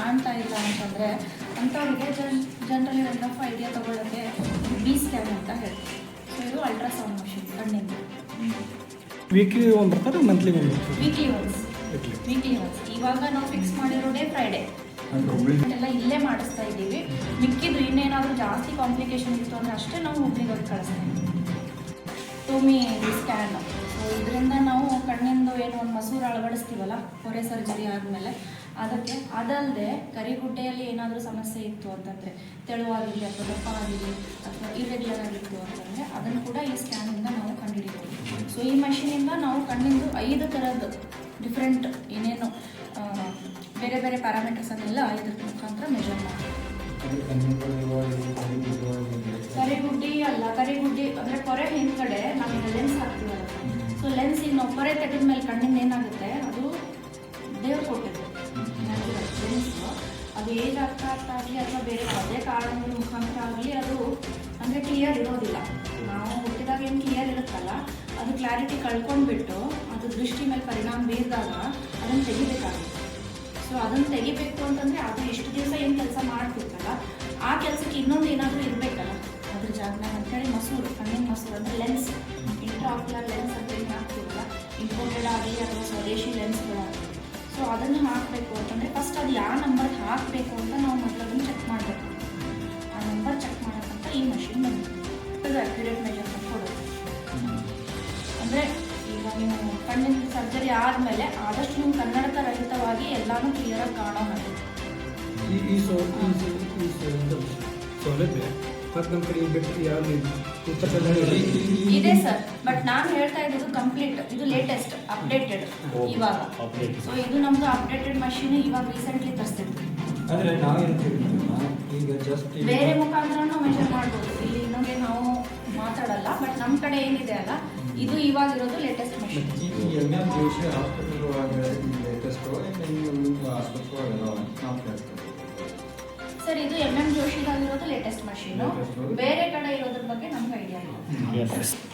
ಕಾಣ್ತಾ ಇಲ್ಲ ಅಂತಂದರೆ ಅಂಥವ್ರಿಗೆ ಜನ್ ಜನರಲಿ ಒಂದು ರಫ್ ಐಡಿಯಾ ತೊಗೊಳ್ಳೋಕ್ಕೆ ಬಿ ಸ್ಕ್ಯಾನ್ ಅಂತ ಹೇಳ್ತೀವಿ ಸೊ ಇದು ಅಲ್ಟ್ರಾಸೌಂಡ್ ಮಷಿನ್ ಕಣ್ಣಿಂದ. ವೀಕ್ಲಿ ಒಂದು ಬರ್ತಾರೆ ಮಂತ್ಲಿ ಒಂದು ಬರ್ತಾರೆ? ವೀಕ್ಲಿ ಒನ್ಸ್ ವೀಕ್ಲಿ ಒನ್ಸ್ ಇವಾಗ ನಾವು ಫಿಕ್ಸ್ ಮಾಡಿರೋದೇ ಫ್ರೈಡೇ ಎಲ್ಲ ಇಲ್ಲೇ ಮಾಡಿಸ್ತಾ ಇದ್ದೀವಿ. ಮಿಕ್ಕಿದ್ದು ಇನ್ನೇನಾದರೂ ಜಾಸ್ತಿ ಕಾಂಪ್ಲಿಕೇಶನ್ ಇತ್ತು ಅಂದರೆ ಅಷ್ಟೇ ನಾವು ಹುಬ್ಳಿಗೆ ಹೋಗಿ ಕಳಿಸ್ತಾ ಇದ್ದೀವಿ ಟೋಮಿ ಸ್ಕ್ಯಾನ್ ಇದರಿಂದ ನಾವು ಕಣ್ಣಿಂದು ಏನು ಒಂದು ಮಸೂರು ಅಳವಡಿಸ್ತೀವಲ್ಲ ಹೊರೆ ಸರ್ಜರಿ ಆದಮೇಲೆ ಅದಕ್ಕೆ ಅದಲ್ಲದೆ ಕರಿಗುಡ್ಡೆಯಲ್ಲಿ ಏನಾದರೂ ಸಮಸ್ಯೆ ಇತ್ತು ಅಂತಂದರೆ ತೆಳುವಾಗಿರಲಿ ಅಥವಾ ದಪ್ಪ ಆಗಿರಲಿ ಅಥವಾ ಇರ್ರೆಗ್ಯುಲರ್ ಆಗಿತ್ತು ಅಂತಂದರೆ ಅದನ್ನು ಕೂಡ ಈ ಸ್ಕ್ಯಾನಿಂದ ನಾವು ಕಂಡುಹಿಡಿಬೋದು ಸೊ ಈ ಮಷಿನಿಂದ ನಾವು ಕಣ್ಣಿಂದು ಐದು ಥರದ್ದು ಡಿಫ್ರೆಂಟ್ ಏನೇನು ಬೇರೆ ಬೇರೆ ಪ್ಯಾರಾಮೀಟರ್ಸ್ ಅನ್ನೆಲ್ಲ ಇದ್ರ ಮುಖಾಂತರ ಮೆಜರ್ ಮಾಡ್ತೀವಿ. ಕರಿಗುಡ್ಡಿ ಅಲ್ಲ ಕರಿಗುಡ್ಡಿ ಅಂದರೆ ಕೊರೆ ಹಿಂದ್ಗಡೆ ನಮಗೆ ಲೆನ್ಸ್ ಹಾಕ್ತೀವಲ್ಲ ಸೊ ಈಗ ತೆಗೆದ ಮೇಲೆ ಕಣ್ಣಿಂದ ಏನಾಗುತ್ತೆ? ಅದು ದೇವ್ರು ಕೊಟ್ಟಿದ್ದು. ಅದು ಏಜ್ ಆಗ್ತಾ ಆಗ್ತಾ ಆಗಲಿ ಅಥವಾ ಬೇರೆ ಯಾವುದೇ ಕಾರಣಗಳ ಮುಖಾಂತರ ಆಗಲಿ ಅದು ಅಂದರೆ ಕ್ಲಿಯರ್ ಇರೋದಿಲ್ಲ. ನಾವು ಹುಟ್ಟಿದಾಗ ಏನು ಕ್ಲಿಯರ್ ಇರುತ್ತಲ್ಲ? ಅದು ಕ್ಲಾರಿಟಿ ಕಳ್ಕೊಂಡ್ಬಿಟ್ಟು ಅದು ದೃಷ್ಟಿ ಮೇಲೆ ಪರಿಣಾಮ ಬೀರಿದಾಗ ಅದನ್ನು ತೆಗಿಬೇಕಾಗುತ್ತೆ. ಸೊ ಅದನ್ನು ತೆಗಿಬೇಕು ಅಂತಂದರೆ ಅದು ಎಷ್ಟು ದಿವಸ ಏನು ಕೆಲಸ ಮಾಡ್ತಿರ್ತಲ್ಲ ಆ ಕೆಲಸಕ್ಕೆ ಇನ್ನೊಂದು ಏನಾದರೂ ಇರಬೇಕಲ್ಲ? ಅದ್ರ ಜಾಗನಾಗ ಅಂತೇಳಿ ಮೊಸರು, ಕಣ್ಣಿನ ಮಸೂರು ಅಂದರೆ ಲೆನ್ಸ್ ಇಂಟ್ರಾಕ್ಯುಲರ್ ಲೆನ್ಸ್ ಅಂತ ಏನು ಹಾಕ್ತಿರಲ್ಲ ಇಂಪೋರ್ಟೆಡ್ ಆಗಲಿ ಅಥವಾ ಸ್ವದೇಶಿ ಲೆನ್ಸ್ಗಳಾಗಲಿ ಸೊ ಅದನ್ನು ಹಾಕಬೇಕು ಅಂತಂದರೆ ಫಸ್ಟ್ ಅದು ಯಾವ ನಂಬರ್ ಹಾಕಬೇಕು ಅಂತ ನಾವು ಮೊದಲು ಅದನ್ನು ಚೆಕ್ ಮಾಡಬೇಕು. ಆ ನಂಬರ್ ಚೆಕ್ ಮಾಡೋಕ್ಕಂತ ಈ ಮಷಿನ್ ಬಂದಿದೆ. ಅದು ಅಕ್ಯುರೇಟ್ ಮೆಜರ್ಮೆಂಟ್ ಕೊಡೋದು. ಅಂದರೆ ಈಗ ನೀವು ಕಣ್ಣಿನ ಸರ್ಜರಿ ಆದಮೇಲೆ ಆದಷ್ಟು ನೀವು ಕನ್ನಡಕ ರಹಿತವಾಗಿ ಎಲ್ಲಾನು ಕ್ಲಿಯರಾಗಿ ಕಾಣೋ ಈ ಸೌಲಭ್ಯ ಮತ್ತು ನಮ್ಮ ಕಡೆ ಬಿಟ್ಟು ಯಾವುದು ಇಲ್ಲ ಉತ್ತರ ಕನ್ನಡ ಇದೆ ಸರ್ ಬಟ್ ನಾನು ಹೇಳ್ತಾ ಇರೋದು ಕಂಪ್ಲೀಟ್ ಇದು ಲೇಟೆಸ್ಟ್ ಅಪ್ಡೇಟೆಡ್ ಇವಾಗ. ಸೊ ಇದು ನಮ್ದು ಅಪ್ಡೇಟೆಡ್ ಮಷೀನ್ ಇವಾಗ ರೀಸೆಂಟ್ಲಿ ತರಿಸಿದ್ವಿ ಅಂದ್ರೆ ಈಗ ಜಸ್ಟ್ ಬೇರೆ ಮುಖಾಂತರನೂ ಮೆಷರ್ ಮಾಡ್ಬೋದು. ಇಲ್ಲಿ ಇನ್ನೊಂದೇ ನಾವು ಮಾತಾಡಲ್ಲ ಬಟ್ ನಮ್ಮ ಕಡೆ ಏನಿದೆ ಅಲ್ಲ ಇದು ಇವಾಗ ಇರೋದು latest machine M M Joshi hospital ಒಳಗಡೆ ಲೇಟೆಸ್ಟ್ ಬೇರೆ ಕಡೆ ಇರೋದ್ರ ಬಗ್ಗೆ ನಮ್ಗೆ ಐಡಿಯಾ ಇಲ್ಲ.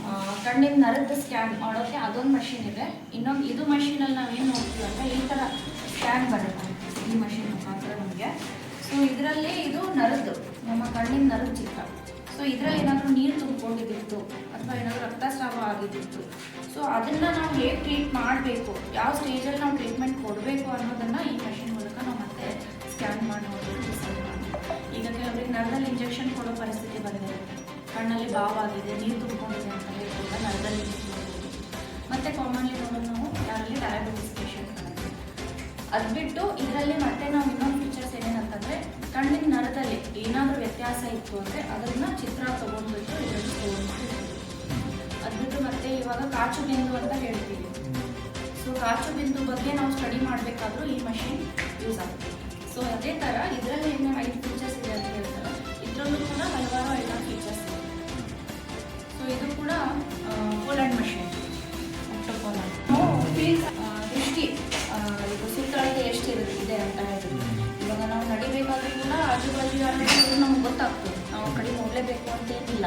ಆ, ಕಣ್ಣಿನ ನರದ ಸ್ಕ್ಯಾನ್ ಮಾಡೋಕೆ ಅದೊಂದು ಮಷಿನ್ ಇದೆ. ಇನ್ನೊಂದು ಇದು ಮಷೀನಲ್ಲಿ ಏನು ನೋಡ್ತೀವಿ ಅಂದ್ರೆ ಈ ಥರ ಸ್ಕ್ಯಾನ್ ಬರುತ್ತೆ ಈ ಮಷಿನ್ ಮುಖಾಂತರ ನಮಗೆ. ಸೊ ಇದರಲ್ಲಿ ಇದು ನರದ್ದು ನಮ್ಮ ಕಣ್ಣಿನ ನರದ ಚಿತ್ರ. ಸೊ ಇದರಲ್ಲಿ ಏನಾದರೂ ನೀರು ತುಂಬಿಕೊಂಡಿದ್ದಿತ್ತು ಅಥವಾ ಏನಾದರೂ ರಕ್ತಸ್ರಾವ ಆಗಿದ್ದಿತ್ತು. ಸೊ ಅದನ್ನು ನಾವು ಹೇಗೆ ಟ್ರೀಟ್ ಮಾಡಬೇಕು ಯಾವ ಸ್ಟೇಜಲ್ಲಿ ನಾವು ಟ್ರೀಟ್ಮೆಂಟ್ ಕೊಡಬೇಕು ಅನ್ನೋದನ್ನು ಈ ಮಷಿನ್ ಪರಿಸ್ಥಿತಿ ಕಣ್ಣಲ್ಲಿ ಭಾವ ಬಾವಾಗಿದೆ ನೀರು ತುಂಬಿಕೊಂಡಿದೆ ಅಂತ ಹೇಳ್ಬೋದ ನರದಲ್ಲಿ ಮತ್ತೆ ಕಾಮನ್ಲಿ ನೋಡೋದು ನಾವು ಯಾರಲ್ಲಿ ಡಯಾಬಿಟಿಸ್ ಪೇಷಂಟ್ ಅದು ಬಿಟ್ಟು ಇದರಲ್ಲಿ ಮತ್ತೆ ನಾವು ಇನ್ನೊಂದು ಫೀಚರ್ಸ್ ಏನೇನಂತಂದರೆ ಕಣ್ಣಿನ ನರದಲ್ಲಿ ಏನಾದರೂ ವ್ಯತ್ಯಾಸ ಇತ್ತು ಅಂದರೆ ಅದನ್ನು ಚಿತ್ರ ತೊಗೊಂಡ್ಬಿಟ್ಟು ಇದರಲ್ಲಿ ಸ್ಟೋರ್ ಮತ್ತೆ ಇವಾಗ ಕಾಚು ಬಿಂದು ಅಂತ ಹೇಳ್ತೀವಿ. ಸೊ ಕಾಚು ಬಿಂದು ಬಗ್ಗೆ ನಾವು ಸ್ಟಡಿ ಮಾಡಬೇಕಾದ್ರೂ ಈ ಮಷಿನ್ ಯೂಸ್ ಆಗುತ್ತೆ. ಸೊ ಅದೇ ಥರ ಇದರಲ್ಲಿ ಏನು ಐದು ಫೀಚರ್ಸ್ ಇದರಲ್ಲೂ ಕೂಡ ಹಲವಾರು ಎಲ್ಲ ಫೀಚರ್ಸ್ ಇದೆ. ಸೊ ಇದು ಕೂಡ ಪೋಲೆಂಡ್ ಮಷಿನ್ ಫೀಲ್ ದೃಷ್ಟಿ ಇದು ಸುತ್ತಳತೆ ಎಷ್ಟು ಇರುತ್ತೆ ಅಂತ ಹೇಳಿದ್ರು. ಇವಾಗ ನಾವು ನಡಿಬೇಕಾದ್ರೂ ಕೂಡ ಆಜು ಬಾಜು ಯಾರು ನಮ್ಗೆ ಗೊತ್ತಾಗ್ತದೆ. ನಾವು ಕಡೆ ನೋಡಲೇಬೇಕು ಅಂತ ಏನಿಲ್ಲ.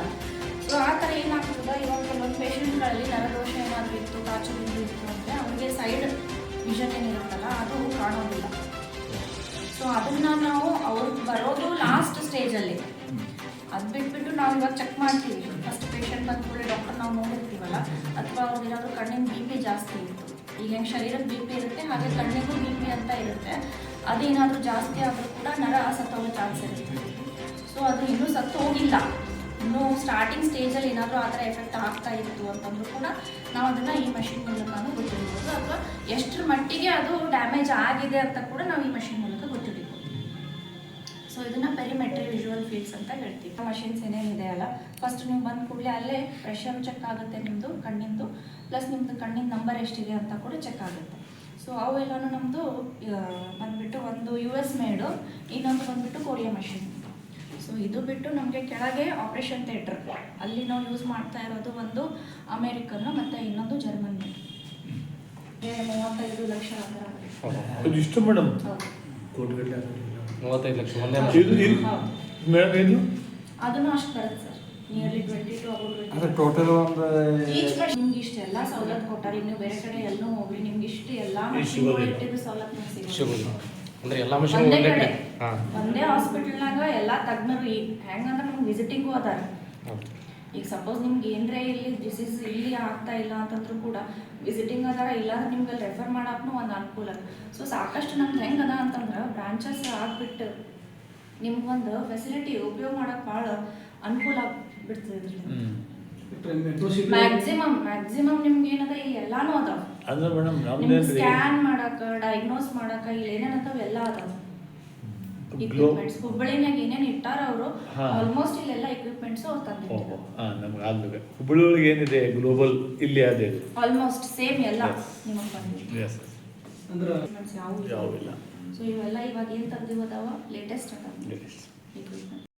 ಸೊ ಆ ಥರ ಏನಾಗ್ತದೆ? ಇವಾಗ ಕೆಲವೊಂದು ಪೇಷಂಟ್ಗಳಲ್ಲಿ ನರದೋಷ ಏನಾದರೂ ಇತ್ತು, ಕಾಚು ಬಿಂದು ಇತ್ತು ಅಂದರೆ ಅವ್ರಿಗೆ ಸೈಡ್ ವಿಷನ್ ಏನಿರುತ್ತಲ್ಲ, ಅದು ಕಾಣೋದಿಲ್ಲ. ಸೊ ಅದನ್ನ ನಾವು ಅವ್ರಿಗೆ ಬರೋದು ಲಾಸ್ಟ್ ಸ್ಟೇಜಲ್ಲಿ ಅದು ಬಿಟ್ಬಿಟ್ಟು ನಾವು ಇವಾಗ ಚೆಕ್ ಮಾಡ್ತೀವಿ. ಫಸ್ಟ್ ಪೇಷಂಟ್ ಬಂದ ಕೂಡ ಡಾಕ್ಟರ್ ನಾವು ನೋಡಿರ್ತೀವಲ್ಲ? ಅಥವಾ ಅವ್ರಿಗೆ ಏನಾದರೂ ಕಣ್ಣಿನ ಬಿ ಪಿ ಜಾಸ್ತಿ ಇತ್ತು. ಈಗ ಹೆಂಗೆ ಶರೀರದ ಬಿ ಪಿ ಇರುತ್ತೆ, ಹಾಗೆ ಕಣ್ಣಿಗೂ ಬಿ ಪಿ ಅಂತ ಇರುತ್ತೆ. ಅದೇನಾದ್ರೂ ಜಾಸ್ತಿ ಆದರೂ ಕೂಡ ನರ ಸತ್ತೋಗೋ ಚಾನ್ಸ್ ಇರುತ್ತೆ. ಸೊ ಅದು ಇನ್ನೂ ಸತ್ತು ಹೋಗಿಲ್ಲ. ಇನ್ನೂ ಸ್ಟಾರ್ಟಿಂಗ್ ಸ್ಟೇಜಲ್ಲಿ ಏನಾದರೂ ಆ ಥರ ಎಫೆಕ್ಟ್ ಆಗ್ತಾ ಇತ್ತು ಅಂತಂದ್ರೂ ಕೂಡ ನಾವು ಅದನ್ನು ಈ ಮಷಿನ್ ಮೂಲಕನೂ ಗೊತ್ತಿರ್ಬೋದು. ಅಥವಾ ಎಷ್ಟರ ಮಟ್ಟಿಗೆ ಅದು ಡ್ಯಾಮೇಜ್ ಆಗಿದೆ ಅಂತ ಕೂಡ ನಾವು ಈ ಮಷಿನ್ ಮೂಲಕ ಪೆರಿಮೆಟ್ರಿ ವಿಜುವಲ್ ಫೀಲ್ಡ್ಸ್ ಅಂತ ಹೇಳ್ತೀವಿ. ಮಷಿನ್ಸ್ ಏನೇನಿದೆ ಅಲ್ಲ ಫಸ್ಟ್ ನೀವು ಬಂದ ಕೂಡಲೇ ಅಲ್ಲೇ ಪ್ರೆಷರ್ ಚೆಕ್ ಆಗುತ್ತೆ ನಿಮ್ಮದು ಕಣ್ಣಿಂದು ಪ್ಲಸ್ ನಿಮ್ಮದು ಕಣ್ಣಿನ ನಂಬರ್ ಎಷ್ಟಿದೆ ಅಂತ ಕೂಡ ಚೆಕ್ ಆಗುತ್ತೆ. ಸೊ ಅವೆಲ್ಲನೂ ನಮ್ಮದು ಬಂದ್ಬಿಟ್ಟು ಒಂದು ಯು ಎಸ್ ಮೇಡು ಇನ್ನೊಂದು ಬಂದ್ಬಿಟ್ಟು ಕೊರಿಯಾ ಮಷಿನ್ ಸೊ ಇದು ಬಿಟ್ಟು ನಮಗೆ ಕೆಳಗೆ ಆಪ್ರೇಷನ್ ಥಿಯೇಟರ್ ಅಲ್ಲಿ ನಾವು ಯೂಸ್ ಮಾಡ್ತಾ ಇರೋದು ಒಂದು ಅಮೇರಿಕನ್ನು ಮತ್ತು ಇನ್ನೊಂದು ಜರ್ಮನ್ ಮೂವತ್ತೈದು ಲಕ್ಷ ಆ ಥರ ಇಷ್ಟು ಮೇಡಮ್ ಹೌದು. ಕೋಟಿಗಟ್ಟಲೆ ಮೂವತ್ತೈದು ಲಕ್ಷ ಒಂದೇ ಇದು ಇದು ಹೌದು ಮೇಡಮ್ ಇದು ಅದನ್ನು ಅಷ್ಟು ಬರುತ್ತೆ sir. Nearly twenty two about ಅಂದರೆ ಟೋಟಲ್ ಒಂದು ಈಚ್ ಮಷಿನ್ ನಿಮ್ಗೆ ಇಷ್ಟೆಲ್ಲ ಸವಲತ್ತು ಕೊಟ್ಟಾರೆ. ಇನ್ನು ಬೇರೆ ಕಡೆ ಎಲ್ಲೂ ಹೋಗ್ರಿ ನಿಮ್ಗೆ ಇಷ್ಟು ಎಲ್ಲ ಮಷಿನ್ ಸವಲತ್ತು ಅಂದ್ರೆ ಎಲ್ಲ ಮಷಿನ್ ಒಂದೇ ಕಡೆ. ಒಂದೇ ಹಾಸ್ಪಿಟಲ್ನಾಗ ಎಲ್ಲ ತಜ್ಞರು ಹೆಂಗಂದ್ರ ನಮ್ಗೆ ವಿಸಿಟಿಂಗು ಅದಾರ. ಈಗ ಸಪೋಸ್ ನಿಮ್ಗೆ ಏನರೇ ಇಲ್ಲಿ ಡಿಸೀಸ್ ಇಲ್ಲಿ ಆಗ್ತಾ ಇಲ್ಲ ಅಂತಂದ್ರೂ ಕೂಡ ವಿಸಿಟಿಂಗ್ ಅದಾರ ಇಲ್ಲಾಂದ್ರೆ ನಿಮ್ಗೆ ರೆಫರ್ ಮಾಡಕ್ನು ಒಂದು ಅನುಕೂಲ ಸೊ ಸಾಕಷ್ಟು ನಮ್ದು ಹೆಂಗೆ ಅದ ಅಂತಂದ್ರೆ ಬ್ರಾಂಚಸ್ ಆಗ್ಬಿಟ್ಟು ನಿಮ್ಗೊಂದು ಫೆಸಿಲಿಟಿ ಉಪಯೋಗ ಮಾಡಕ್ ಭಾಳ ಅನುಕೂಲ ಆಗ್ಬಿಡ್ತದೆ ಇದ್ರಿಂದ ಮ್ಯಾಕ್ಸಿಮಮ್ ಮ್ಯಾಕ್ಸಿಮಮ್ ನಿಮ್ಗೆ ಏನದ ಇಲ್ಲಿ ಎಲ್ಲಾನು ಅದಾವ. ಸ್ಕ್ಯಾನ್ ಮಾಡಕ ಡಯಾಗ್ನೋಸ್ ಮಾಡಕ ಇಲ್ಲಿ ಏನೇನದಾವ ಎಲ್ಲ ಅದಾವ. ಇಕ್ವಿಪ್ಮೆಂಟ್ಸ್ ಹುಬ್ಬಳ್ಳಿನಾಗ ಏನೇನು ಇಟ್ಟಾರ ಅವರು ಆಲ್ಮೋಸ್ಟ್ ಇಲ್ಲೆಲ್ಲ ಇಕ್ವಿಪ್ಮೆಂಟ್ಸ್ ಅವ್ರು ಓಹೋ ತಂದಿದ್ದಾರೆ ಹಾಂ ನಮ್ಗೆ ಆದ್ಮೇಲೆ ಹುಬ್ಬಳ್ಳಿ ಒಳಗೆ ಏನಿದೆ ಗ್ಲೋಬಲ್ ಇಲ್ಲಿ ಅದೇ? ಆಲ್ಮೋಸ್ಟ್ ಸೇಮ್ ಎಲ್ಲ ನಿಮಗೆ ಬಂದಿದೆ ಎಸ್ ಅಂದ್ರೆ ಯಾವ ಯಾವ ಇಲ್ಲ. ಸೊ ಇವೆಲ್ಲ ಇವಾಗ ಏನು ತೆಗ್ದಿವದಾವ ಲೇಟೆಸ್ಟ್ equipment.